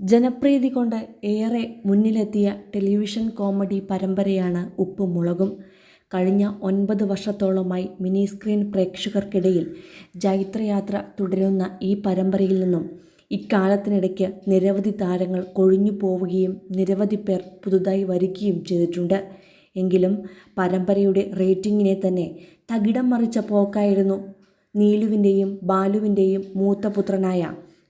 ജനപ്രീതി കൊണ്ട് ഏറെ മുന്നിലെത്തിയ ടെലിവിഷൻ കോമഡി പരമ്പരയാണ് ഉപ്പും മുളകും. കഴിഞ്ഞ ഒൻപത് വർഷത്തോളമായി മിനി സ്ക്രീൻ പ്രേക്ഷകർക്കിടയിൽ ജൈത്രയാത്ര തുടരുന്ന ഈ പരമ്പരയിൽ നിന്നും ഇക്കാലത്തിനിടയ്ക്ക് നിരവധി താരങ്ങൾ കൊഴിഞ്ഞു പോവുകയും നിരവധി പേർ പുതുതായി വരികയും ചെയ്തിട്ടുണ്ട്. എങ്കിലും പരമ്പരയുടെ റേറ്റിംഗിനെ തന്നെ തകിടം മറിച്ച പോക്കായിരുന്നു നീലുവിന്റെയും ബാലുവിന്റെയും മൂത്ത പുത്രനായ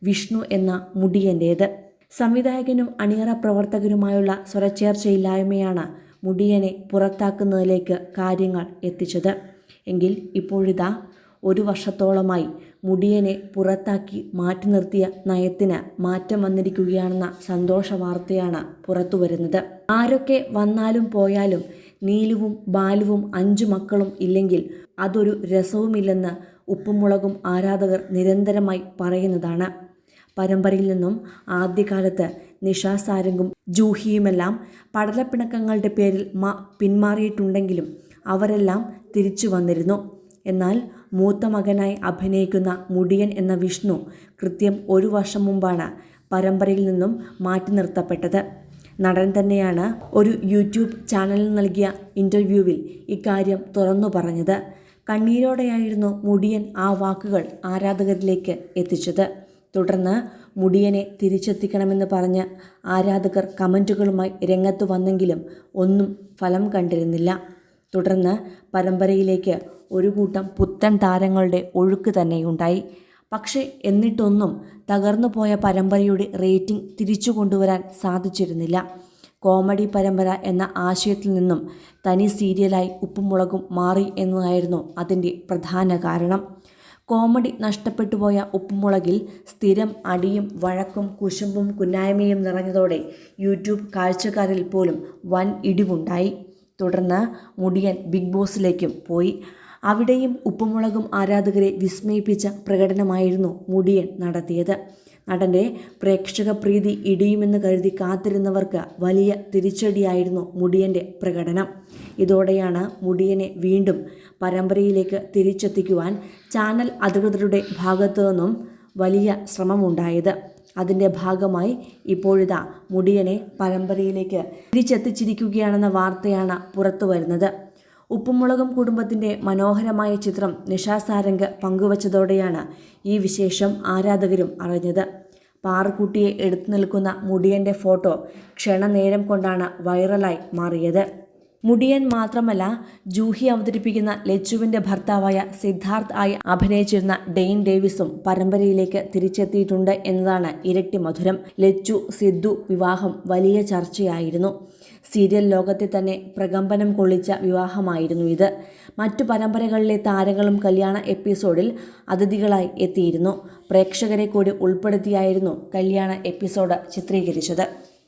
വിഷ്ണു എന്ന മുടിയന്റേത്. സംവിധായകനും അണിയറ പ്രവർത്തകരുമായുള്ള സ്വരച്ചേർച്ചയില്ലായ്മയാണ് മുടിയനെ പുറത്താക്കുന്നതിലേക്ക് കാര്യങ്ങൾ എത്തിച്ചത്. എങ്കിൽ ഇപ്പോഴിതാ ഒരു വർഷത്തോളമായി മുടിയനെ പുറത്താക്കി മാറ്റി നിർത്തിയ നയത്തിന് മാറ്റം വന്നിരിക്കുകയാണെന്ന സന്തോഷ വാർത്തയാണ് പുറത്തു വരുന്നത് ആരൊക്കെ വന്നാലും പോയാലും നീലുവും ബാലുവും അഞ്ചു മക്കളും ഇല്ലെങ്കിൽ അതൊരു രസവുമില്ലെന്ന് ഉപ്പുമുളകും ആരാധകർ നിരന്തരമായി പറയുന്നതാണ്. പരമ്പരയിൽ നിന്നും ആദ്യകാലത്ത് നിഷാ സാരംഗും ജൂഹിയുമെല്ലാം പടലപ്പിണക്കങ്ങളുടെ പേരിൽ മാ പിന്മാറിയിട്ടുണ്ടെങ്കിലും അവരെല്ലാം തിരിച്ചു വന്നിരുന്നു. എന്നാൽ മൂത്ത മകനായി അഭിനയിക്കുന്ന മുടിയൻ എന്ന വിഷ്ണു കൃത്യം ഒരു വർഷം മുമ്പാണ് പരമ്പരയിൽ നിന്നും മാറ്റി നിർത്തപ്പെട്ടത്. നടൻ തന്നെയാണ് ഒരു യൂട്യൂബ് ചാനലിൽ നൽകിയ ഇന്റർവ്യൂവിൽ ഇക്കാര്യം തുറന്നു പറഞ്ഞത്. കണ്ണീരോടെയായിരുന്നു മുടിയൻ ആ വാക്കുകൾ ആരാധകരിലേക്ക് എത്തിച്ചത്. തുടർന്ന് മുടിയനെ തിരിച്ചെത്തിക്കണമെന്ന് പറഞ്ഞ് ആരാധകർ കമന്റുകളുമായി രംഗത്ത് വന്നെങ്കിലും ഒന്നും ഫലം കണ്ടിരുന്നില്ല. തുടർന്ന് പരമ്പരയിലേക്ക് ഒരു കൂട്ടം പുത്തൻ താരങ്ങളുടെ ഒഴുക്ക് തന്നെയുണ്ടായി. പക്ഷേ എന്നിട്ടൊന്നും തകർന്നു പോയ പരമ്പരയുടെ റേറ്റിംഗ് തിരിച്ചു കൊണ്ടുവരാൻ സാധിച്ചിരുന്നില്ല. കോമഡി പരമ്പര എന്ന ആശയത്തിൽ നിന്നും തനി സീരിയലായി ഉപ്പുമുളകും മാറി എന്നതായിരുന്നു അതിന്റെ പ്രധാന കാരണം. കോമഡി നഷ്ടപ്പെട്ടു പോയ ഉപ്പുമുളകിൽ സ്ഥിരം അടിയും വഴക്കും കുശുമ്പും കുന്നായ്മയും നിറഞ്ഞതോടെ യൂട്യൂബ് കാഴ്ചക്കാരിൽ പോലും വൻ ഇടിവുണ്ടായി. തുടർന്ന് മുടിയൻ ബിഗ് ബോസിലേക്കും പോയി. അവിടെയും ഉപ്പുമുളകും ആരാധകരെ വിസ്മയിപ്പിച്ച പ്രകടനമായിരുന്നു മുടിയൻ നടത്തിയത്. നടന്റെ പ്രേക്ഷക പ്രീതി ഇടിയുമെന്ന് കരുതി കാത്തിരുന്നവർക്ക് വലിയ തിരിച്ചടിയായിരുന്നു മുടിയന്റെ പ്രകടനം. ഇതോടെയാണ് മുടിയനെ വീണ്ടും പരമ്പരയിലേക്ക് തിരിച്ചെത്തിക്കുവാൻ ചാനൽ അധികൃതരുടെ ഭാഗത്തു നിന്നും വലിയ ശ്രമമുണ്ടായത്. അതിന്റെ ഭാഗമായി ഇപ്പോഴിതാ മുടിയനെ പരമ്പരയിലേക്ക് തിരിച്ചെത്തിച്ചിരിക്കുകയാണെന്ന വാർത്തയാണ് പുറത്തു വരുന്നത്. ഉപ്പുമുളകും കുടുംബത്തിന്റെ മനോഹരമായ ചിത്രം നിഷാ സാരംഗ് പങ്കുവച്ചതോടെയാണ് ഈ വിശേഷം ആരാധകരും അറിഞ്ഞത്. പാറുക്കുട്ടിയെ എടുത്തു നിൽക്കുന്ന മുടിയന്റെ ഫോട്ടോ ക്ഷണനേരം കൊണ്ടാണ് വൈറലായി മാറിയത്. മുടിയൻ മാത്രമല്ല ജൂഹി അവതരിപ്പിക്കുന്ന ലച്ചുവിന്റെ ഭർത്താവായ സിദ്ധാർത്ഥ് ആയി അഭിനയിച്ചിരുന്ന ഡെയിൻ ഡേവിസും പരമ്പരയിലേക്ക് തിരിച്ചെത്തിയിട്ടുണ്ട് എന്നതാണ് ഇരട്ടി മധുരം. ലച്ചു സിദ്ധു വിവാഹം വലിയ ചർച്ചയായിരുന്നു. സീരിയൽ ലോകത്തെ തന്നെ പ്രകമ്പനം കൊള്ളിച്ച വിവാഹമായിരുന്നു ഇത്. മറ്റു പരമ്പരകളിലെ താരങ്ങളും കല്യാണ എപ്പിസോഡിൽ അതിഥികളായി എത്തിയിരുന്നു. പ്രേക്ഷകരെ കൂടി ഉൾപ്പെടുത്തിയായിരുന്നു കല്യാണ എപ്പിസോഡ് ചിത്രീകരിച്ചത്.